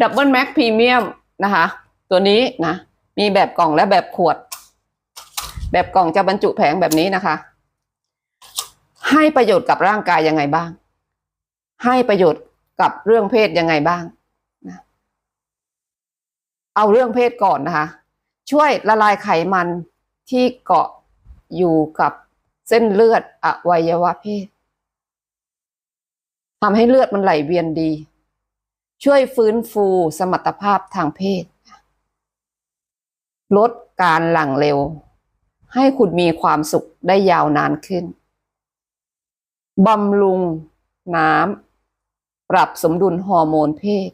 ดับเบิลแม็กพรีเมียมนะคะ ตัวนี้นะ มีแบบกล่องและแบบขวด แบบกล่องจะบรรจุแผงแบบนี้นะคะ ให้ประโยชน์กับร่างกายยังไงบ้าง ให้ประโยชน์กับเรื่องเพศยังไงบ้างนะเอาเรื่องเพศก่อนนะคะ ช่วยละลายไขมันที่เกาะอยู่กับเส้นเลือดอวัยวะเพศทำให้เลือดมันไหลเวียนดี ช่วยฟื้นฟูสมรรถภาพทางเพศ ลดการหลั่งเร็ว ให้คุณมีความสุขได้ยาวนานขึ้นบำรุงน้ำปรับสมดุลฮอร์โมนเพศ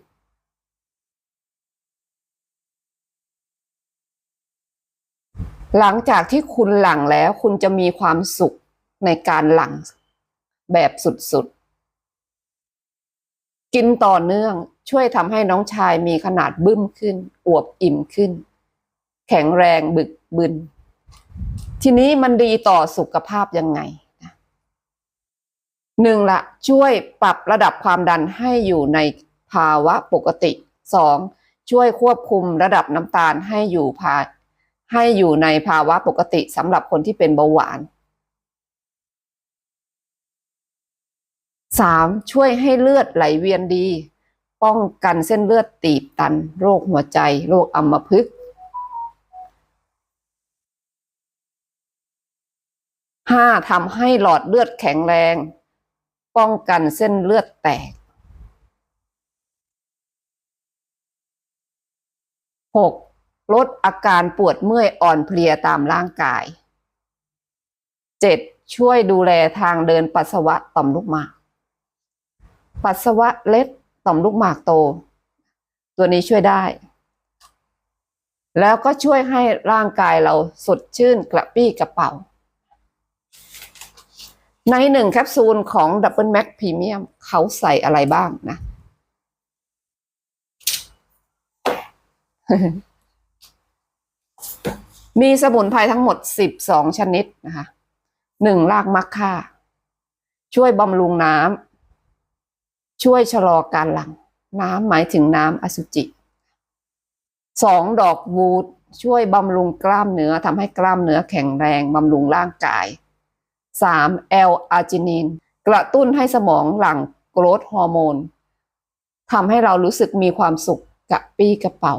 หลังจากที่คุณหลั่งแล้วคุณจะมีความสุขในการหลั่งแบบสุดๆ กินต่อเนื่องช่วยทำให้น้องชายมีขนาดบึ้มขึ้น อวบอิ่มขึ้น แข็งแรงบึกบึน ทีนี้มันดีต่อสุขภาพยังไงหนึ่งละช่วยปรับระดับความดันให้อยู่ในภาวะปกติสองช่วยควบคุมระดับน้ำตาลให้อยู่ภาให้อยู่ในภาวะปกติสำหรับคนที่เป็นเบาหวาน สามช่วยให้เลือดไหลเวียนดี ป้องกันเส้นเลือดตีบตัน โรคหัวใจ โรคอัมพฤกษ์ห้าทำให้หลอดเลือดแข็งแรง ป้องกันเส้นเลือดแตกหกลดอาการปวดเมื่อยอ่อนเพลียตามร่างกาย 7. ช่วยดูแลทางเดินปัสสาวะต่อมลูกหมาก ปัสสาวะเล็ดต่อมลูกหมากโต ตัวนี้ช่วยได้ แล้วก็ช่วยให้ร่างกายเราสดชื่นกระปี้กระเป๋า ในหนึ่งแคปซูลของดับเบิลแม็กพรีเมียมเขาใส่อะไรบ้างนะ มีสมุนไพรทั้งหมด 12 ชนิดนะคะหนึ่งรากมักค่า ช่วยบำรุงน้ำ ช่วยชะลอการหลั่งน้ำหมายถึงน้ำอสุจิสองดอกวูดช่วยบำรุงกล้ามเนื้อทำให้กล้ามเนื้อแข็งแรงบำรุงร่างกายสามแอลอาจินินกระตุ้นให้สมองหลั่งโกรทฮอร์โมนทำให้เรารู้สึกมีความสุขกระปี้กระเป๋า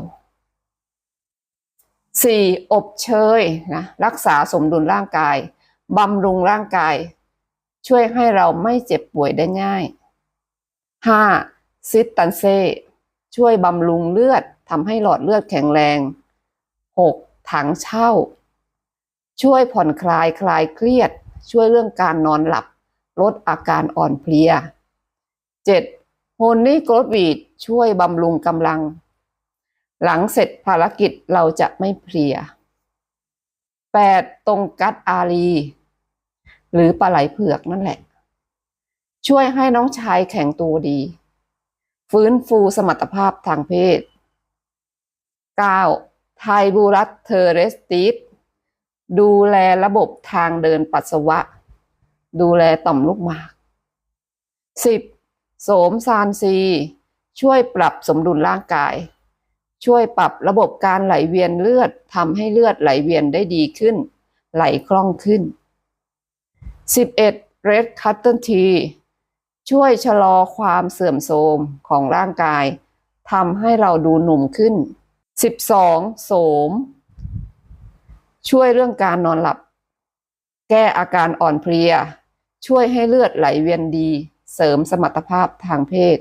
สี่อบเชยนะรักษาสมดุลร่างกายบำรุงร่างกาย ช่วยให้เราไม่เจ็บป่วยได้ง่าย ห้าซิสตันเซช่วยบำรุงเลือดทำให้หลอดเลือดแข็งแรงหกถังเช่า ช่วยผ่อนคลายคลายเครียด ช่วยเรื่องการนอนหลับ ลดอาการอ่อนเพลียเจ็ดโฮนนี่โกรดวีดช่วยบำรุงกำลัง หลังเสร็จภารกิจเราจะไม่เพลีย 8. ตรงกัดอารี หรือปลาไหลเผือกนั่นแหละ ช่วยให้น้องชายแข็งตัวดี ฟื้นฟูสมรรถภาพทางเพศ 9. ไทบูรัสเทเรสติสดูแลระบบทางเดินปัสสาวะ ดูแลต่อมลูกหมาก 10. โสมซานซี ช่วยปรับสมดุลร่างกาย ช่วยปรับระบบการไหลเวียนเลือดทำให้เลือดไหลเวียนได้ดีขึ้น ไหลคล่องขึ้น 11. Red Cotton Tea ช่วยชะลอความเสื่อมโทรมของร่างกายทำให้เราดูหนุ่มขึ้น 12. โสม ช่วยเรื่องการนอนหลับ แก้อาการอ่อนเพลีย ช่วยให้เลือดไหลเวียนดี เสริมสมรรถภาพทางเพศ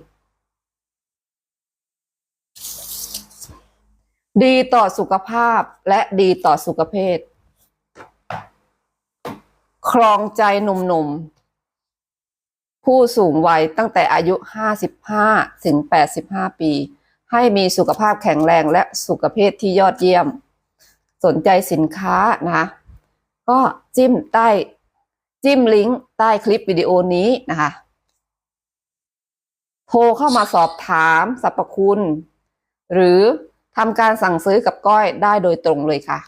ดีต่อสุขภาพและดีต่อสุขเพศครองใจหนุ่มๆ ผู้สูงวัยตั้งแต่อายุ 55 ถึง 85 ปี ให้มีสุขภาพแข็งแรงและสุขภาพที่ยอดเยี่ยม สนใจสินค้านะคะก็จิ้มใต้จิ้มลิงก์ใต้คลิปวิดีโอนี้นะคะ โทรเข้ามาสอบถามสรรพคุณ หรือทำการสั่งซื้อกับก้อยได้โดยตรงเลยค่ะ